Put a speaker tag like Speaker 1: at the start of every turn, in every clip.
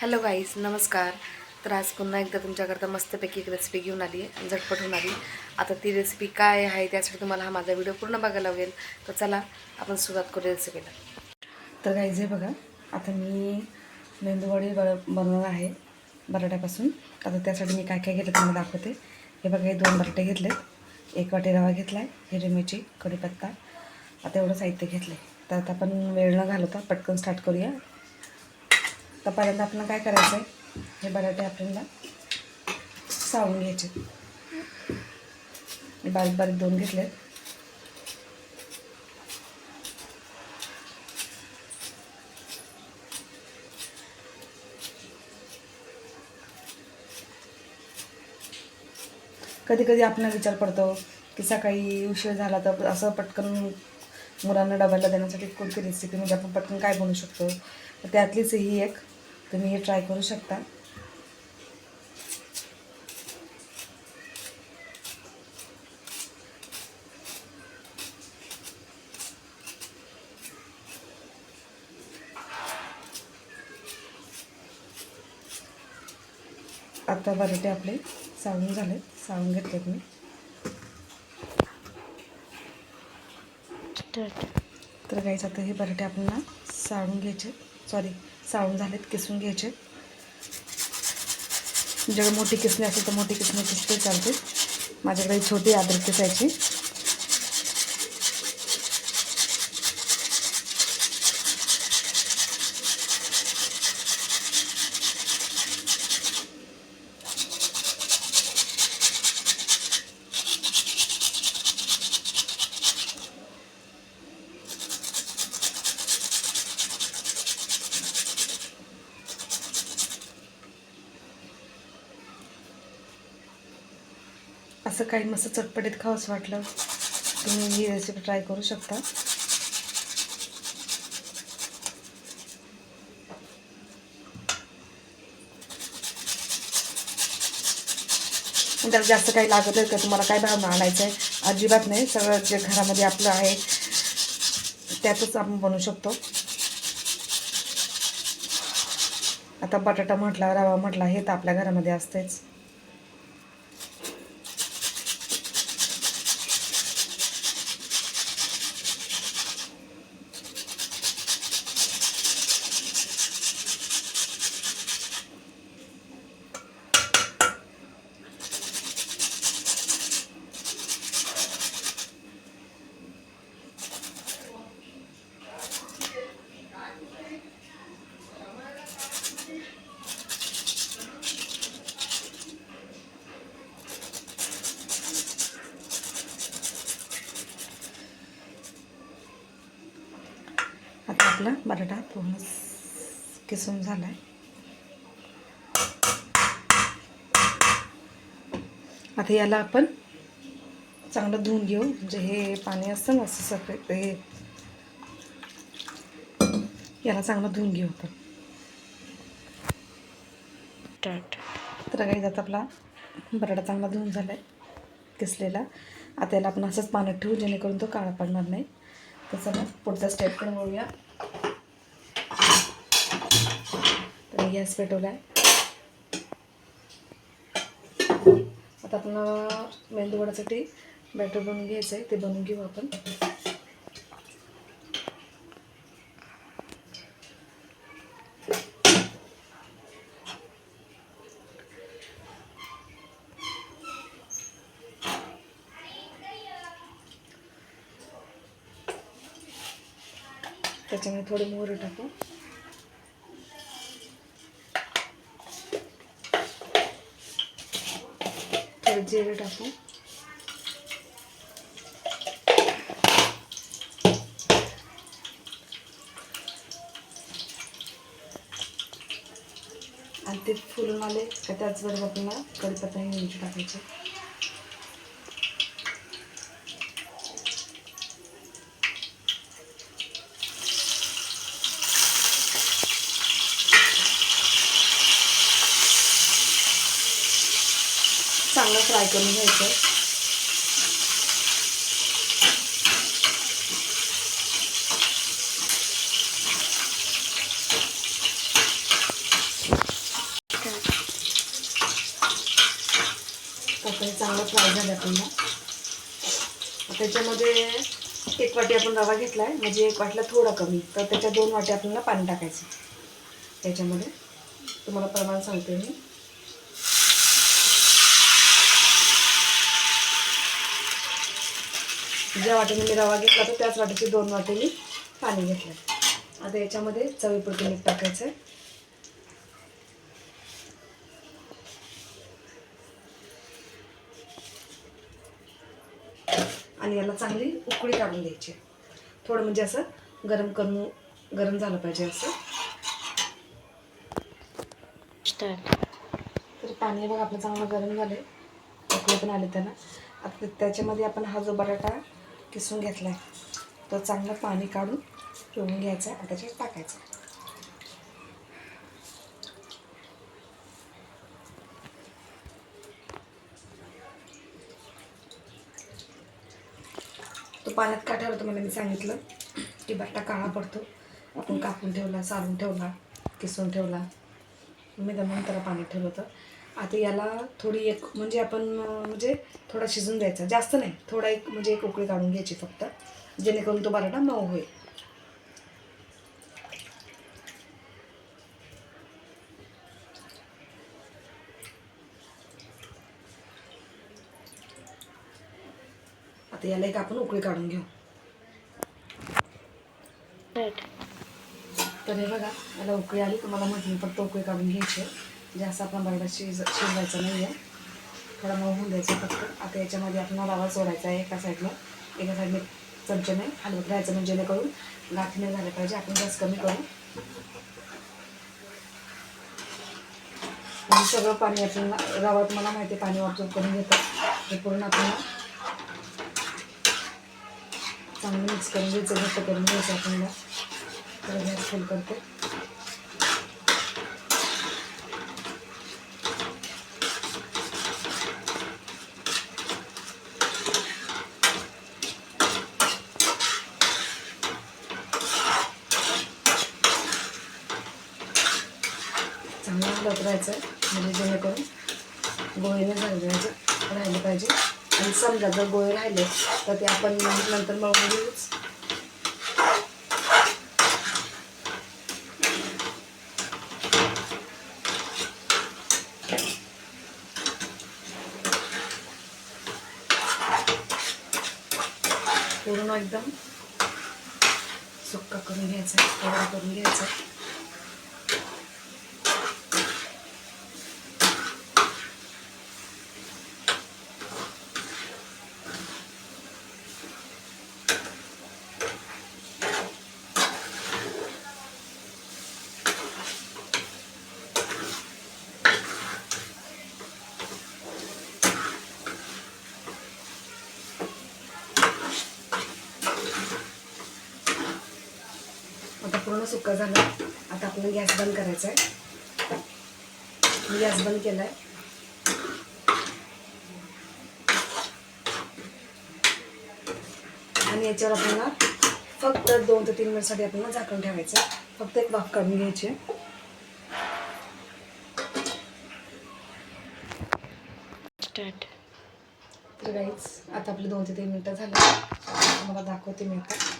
Speaker 1: Hello guys नमस्कार. तर आज पुन्हा एकदा तुमच्याकरता मस्तपैकी एक रेसिपी घेऊन आली आहे झटपट होऊन आली. आता ती रेसिपी काय आहे त्यासाठी तुम्हाला हा माझा व्हिडिओ पूर्ण बघायला लागेल तर चला आपण सुरुवात करू रेसिपीला तर गाईज हे बघा आता मी मेंदूवडी ब बनवणार आहे बटाट्यापासून. आता त्यासाठी मी काय काय घेतलं तुम्हाला दाखवते. हे बघा हे दोन बटाटे घेतले. एक वाटी रवा घेतला आहे हिरवी मिरची कढीपत्ता. आता एवढं साहित्य घेतलं आहे तर आता आपण वेळ न घालवता पटकन स्टार्ट करूया. तर पहिल्यांदा आपल्याला काय करायचं आहे? हे बटाटे आपल्याला सावून घ्यायचे मी बारीक बारीक दोन घेतले कधी कधी आपल्याला विचार पडतो की सकाळी उशीर झाला तर असं पटकन मुलांना डब्याला देण्यासाठी कोणती रेसिपी म्हणजे आपण पटकन काय बनवू शकतो? त्यातलीच ही एक तुम्ही हे ट्राय करू शकता. आता बटाटे आपले सावून झाले. सावून घेतलेत मी तर गाईच आता हे बटाटे आपल्याला साळून घ्यायचे. सॉरी सावून झालेत किसून घ्यायचे. तुमच्याकडे मोठी किसणी असेल तर मोठी किसणी किसते चालते. माझ्याकडे छोटी आदर किसायची असं काही मस्त चटपटीत खावंसं वाटलं तुम्ही ही रेसिपी ट्राय करू शकता. त्याला जास्त काही लागत आहे का तुम्हाला काय भावना आणायचं आहे अजिबात नाही. सगळं जे घरामध्ये आपलं आहे त्यातच आपण बनवू शकतो. आता बटाटा म्हटला रवा म्हटला हे तर आपल्या घरामध्ये असतेच आता आपला बटाटा पूर्ण किसून झाला आहे आता याला आपण चांगलं धुवून घेऊ. म्हणजे हे पाणी असतं ना असं सफेद हे. याला चांगलं धुवून घेऊ आपण. तर काही जात आपला बटाटा चांगला धुवून झाला आहे किसलेला. आता याला आपण असंच पाण्यात ठेवू जेणेकरून तो काळा पडणार नाही. तर चला पुढचा स्टेप पण बघूया तर गॅस पेटवला आहे आता आपण मेंदूवड्यासाठी बॅटर बनवून घ्यायचं आहे ते बनवून घेऊ आपण. त्याच्यामुळे थोडे मोहरी टाकू. थोडे जिरे टाकू. आणि ते फुलून आले का त्याचबरोबर आपल्याला कढीपत्ता ही मिरची टाकायची. फ्राय करून घ्यायचं. पोकळी चांगलं फ्राय झालं पुन्हा. त्याच्यामध्ये एक वाटी आपण रवा घेतला आहे म्हणजे एक वाटला थोडा कमी. तर त्याच्या दोन वाटी आपल्याला पाणी टाकायचं त्याच्यामध्ये तुम्हाला प्रमाण सांगते मी. ज्या वाटीने मी रवा घेतला तर त्याच वाटीचे दोन वाटी मी पाणी घेतलं. आता याच्यामध्ये चवीपुरती मीठ टाकायचं आहे. आणि याला चांगली उकळी काढून द्यायची थोडं म्हणजे असं गरम करून गरम झालं पाहिजे असं. तर पाणी बघा आपलं चांगलं गरम झालं उकळी पण आले त्याला आता त्याच्यामध्ये आपण हा जो बटाटा किसून घेतला आहे तो चांगलं पाणी काढून पिळून घ्यायचा आणि त्याच्यात टाकायचा. तो पाण्यात का ठेवला तुम्हाला मी सांगितलं की बट्टा काळा पडतो. आपण कापून ठेवला सारून ठेवला किसून ठेवला. मी दमून त्याला पाण्यात ठेवलं होतं. आता याला थोडी एक म्हणजे आपण म्हणजे थोडा शिजून द्यायचा. जास्त नाही. थोडा एक म्हणजे एक उकळी काढून घ्यायची फक्त. जेणेकरून तो बटाटा मऊ होईल. आता याला एक आपण उकळी काढून घेऊ. तर हे बघा याला उकळी आली तुम्हाला म्हटलं फक्त उकळी काढून घ्यायची. जास्त आपण बरोबर शिज शिजवायचं नाही आहे थोडा मऊ होऊन द्यायचं फक्त. आता याच्यामध्ये आपण रवा सोडायचा आहे एका साईडला एका साईडने चमच्याने हलवत राहायचं म्हणजे जेणेकरून गाठी नाही झाल्या पाहिजे. आपण गॅस कमी करू. आणि सगळं पाणी आपण रवा तुम्हाला माहिती आहे पाणी वापर करून घेतो. हे पूर्ण आपण चांगलं मिक्स करून घ्यायचं. घट्ट करून घ्यायचं आपण गॅस फुल करते चांगलं हलवत म्हणजे जेणेकरून गोळीने झालं राहिले पाहिजे. आणि समजा जर गोळे राहिले तर ते आपण नंतर मळून घेऊच. पूर्ण एकदम सुक्का करून घ्यायचा करून घ्यायचा. आता पूर्ण सुक्का झाला. आता आपल्याला गॅस बंद करायचा आहे. मी गॅस बंद केला आहे आणि याच्यावर आपल्याला फक्त दोन ते तीन मिनिटसाठी आपल्याला झाकण ठेवायचं आहे. फक्त एक वाफ काढून घ्यायची आहे.
Speaker 2: स्टार्ट
Speaker 1: तर आता आपले दोन ते तीन मिनटं झाले. मला दाखवते मी आता.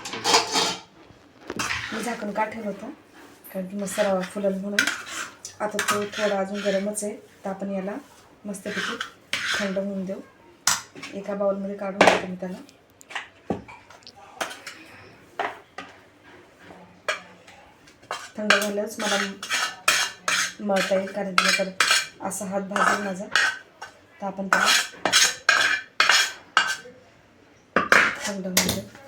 Speaker 1: मी झाकण का ठेवलं होतं. कारण की मस्त रवा फुलल म्हणून. आता तो थोडा अजून गरमच आहे. तर आपण याला मस्तपैकी थंड होऊन देऊ. एका बाउलमध्ये काढून घेते मी त्याला. थंड झाल्याच मला मळता येईल कारण की तर असा हात भाजेल माझा. तर आपण त्याला थंड होऊन देऊ.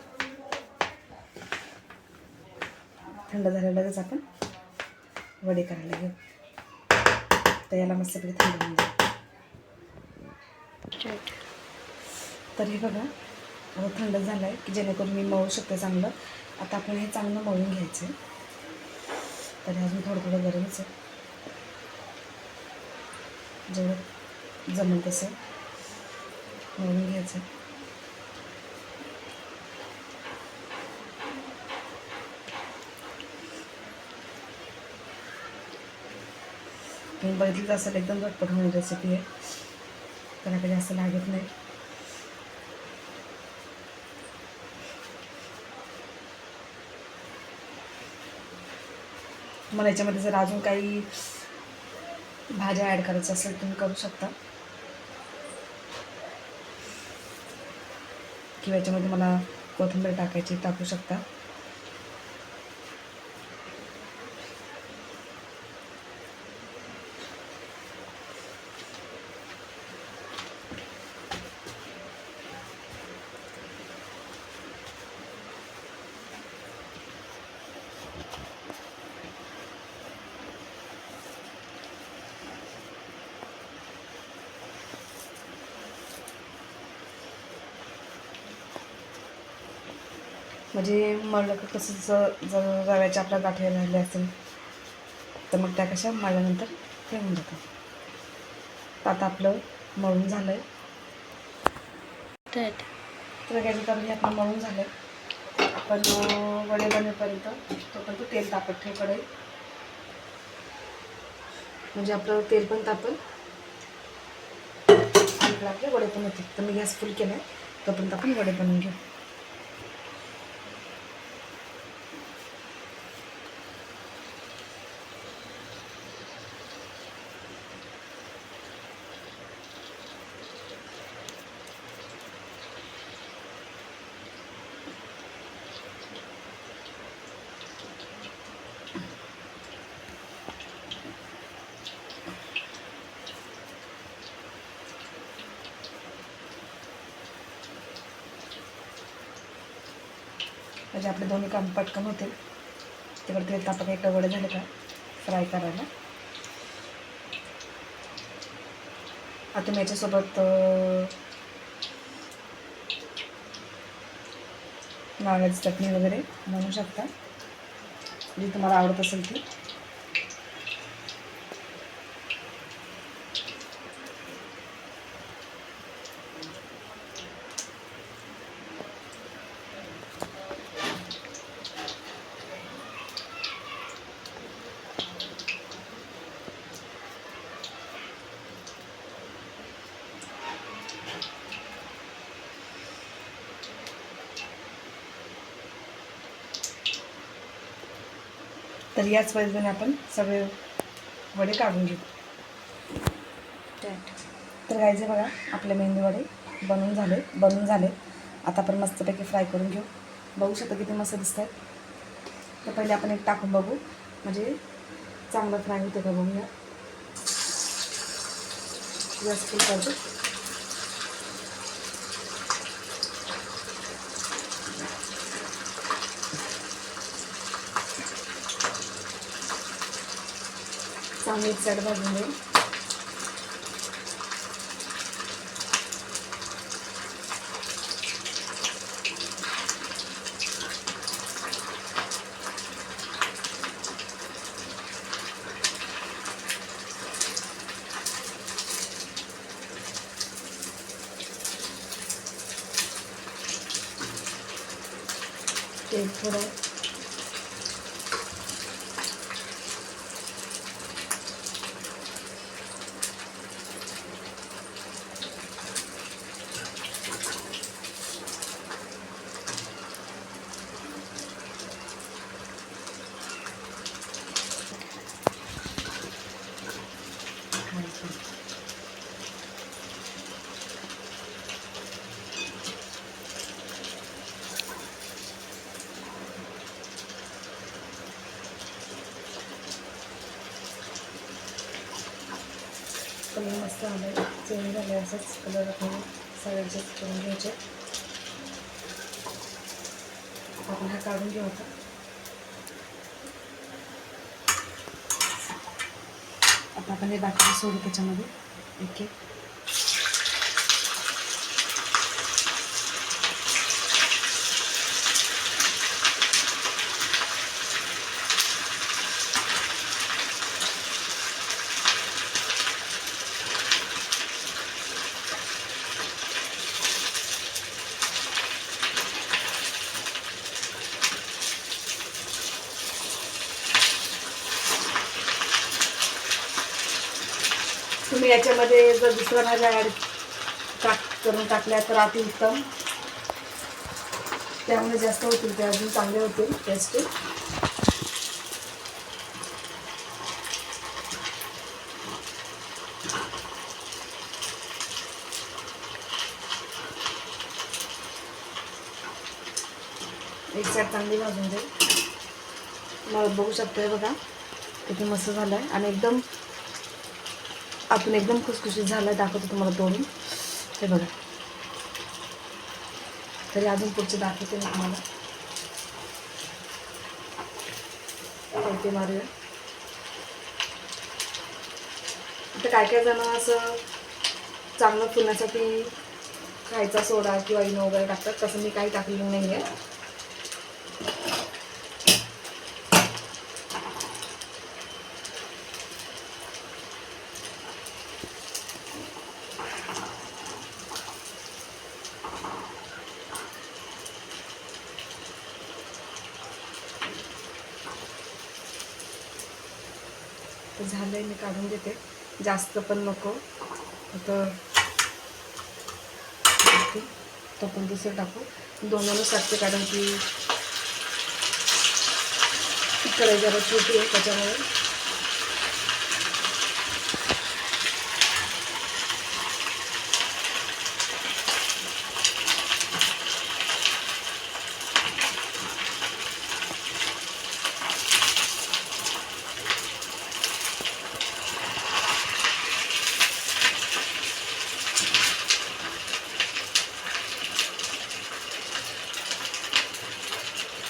Speaker 1: थंड झाल्यावरच आपण वडे करायला घेऊ. तर याला मस्तपैकी थंड होऊन जाईल. तर हे बघा आता थंड झालं आहे की जेणेकरून मी मळू शकते चांगलं. आता आपण हे चांगलं मळून घ्यायचं आहे तर अजून थोडं थोडं गरमच आहे जेवढं जमेल तसं मळून घ्यायचं बघितलं बघितलीच असेल एकदम झटपट होणारी रेसिपी आहे. त्याला काही जास्त लागत नाही. मला याच्यामध्ये जर अजून काही भाज्या ॲड करायच्या असेल तुम्ही करू शकता. किंवा याच्यामध्ये मला कोथिंबीर टाकायची टाकू शकता. म्हणजे मला का कसं जर जर रव्याच्या आपल्या गाठी राहिल्या असेल तर मग त्या कशा मळल्यानंतर होऊन जातात आता आपलं मळून झालं आहे तर गॅस करून हे आपलं मळून झालं आहे आपण वडे बनेपर्यंत तोपर्यंत तेल तापत ठेव कढई म्हणजे आपलं तेल पण तापल. आणि आपले वडे पण होतील. तर मी गॅस फुल केला आहे तोपर्यंत आपण वडे बनवून घेऊ. म्हणजे आपले दोन्ही काम पटकन होतील. तिकडे तेल तापत एक वडे झाले का फ्राय करायला. आता तुम्ही याच्यासोबत अं, नारळाची चटणी वगैरे बनवू शकता. जी तुम्हाला आवडत असेल ती. तर याच पद्धतीने आपण सगळे वडे काढून घेऊ. तर गायचे बघा आपले मेंदू वडे बनवून झाले बनवून झाले. आता आपण मस्तपैकी फ्राय करून घेऊ. बघू शकता किती मस्त दिसत आहेत तर पहिले आपण एक टाकून बघू. म्हणजे चांगलं फ्राय होतं का बघूया. गॅस फुल करतो चांगली एक साईड भाजून घेऊ थोडं कलर चेंज झाले असंच कलर आपण सगळे करून घ्यायचे. आपण हा काढून घेऊ आता आता. आपण हे बाकीचे सोडू त्याच्यामध्ये. एक एक. याच्यामध्ये जर दुसऱ्या भाज्या ॲड टाक करून टाकल्या तर अतिउत्तम त्यामुळे जास्त होतील ते अजून चांगले होतील टेस्ट एक साईड चांगली भाजून दे. मला बघू शकतोय बघा किती मस्त झालं आहे आणि एकदम आतून एकदम खुसखुशीत झालं आहे दाखवतो तुम्हाला तोडून हे बघा. तरी अजून पुढचं दाखवते मी तुम्हाला ते मारूया. आता काय काय जण असं चांगलं फुलण्यासाठी खायचा सोडा किंवा इनो वगैरे टाकतात. तसं मी काही टाकलेलं नाही आहे तर झालं आहे मी काढून देते. जास्त पण नको. आता तो पण दुसरं टाकू. दोनानं सारखे कारण की इकडे जरा छोटी आहे त्याच्यामुळे.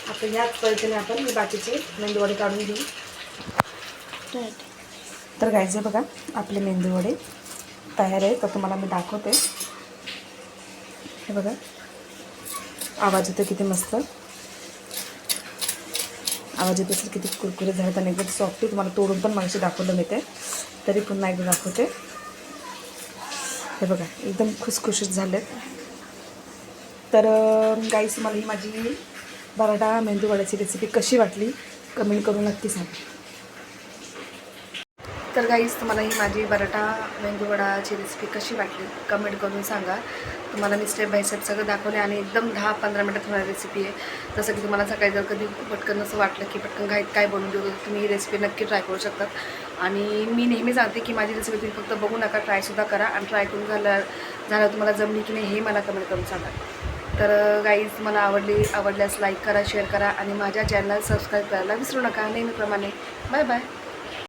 Speaker 1: आता ह्याच पद्धतीने आपण मी बाकीचे मेंदूवडे काढून घेऊ. तर गायचे बघा आपले मेंदूवडे तयार आहे तर तुम्हाला मी दाखवते. हे बघा आवाज येतो किती मस्त. आवाज येत असेल किती कुरकुरे झाले. आणि एकदम सॉफ्टी तुम्हाला तोडून पण मागशी दाखवलं मी ते. तरी पुन्हा एकदा दाखवते. हे बघा एकदम खुसखुशीत झालेत. तर गाईस मला ही माझी बटाटा मेंदू वड्याची रेसिपी कशी वाटली कमेंट करून नक्की सांगा. तर गाईज तुम्हाला ही माझी बटाटा मेंदू वडाची रेसिपी कशी वाटली कमेंट करून सांगा. तुम्हाला मी स्टेप बाय स्टेप सगळं दाखवले आणि एकदम दहा पंधरा मिनटात होणारी रेसिपी आहे. जसं की तुम्हाला सकाळी जर कधी पटकन असं वाटलं की पटकन घाईत काय बनवून देऊ तुम्ही ही रेसिपी नक्की ट्राय करू शकतात आणि मी नेहमी सांगते की माझी रेसिपी तुम्ही फक्त बघू नका ट्रायसुद्धा करा. आणि ट्राय करून झालं झालं तुम्हाला जमली की नाही हे मला कमेंट करून सांगा. तर गाईज मला आवडली आवडल्यास लाईक करा शेअर करा आणि माझ्या चॅनल सबस्क्राईब करायला विसरू नका नेहमीप्रमाणे. Bye bye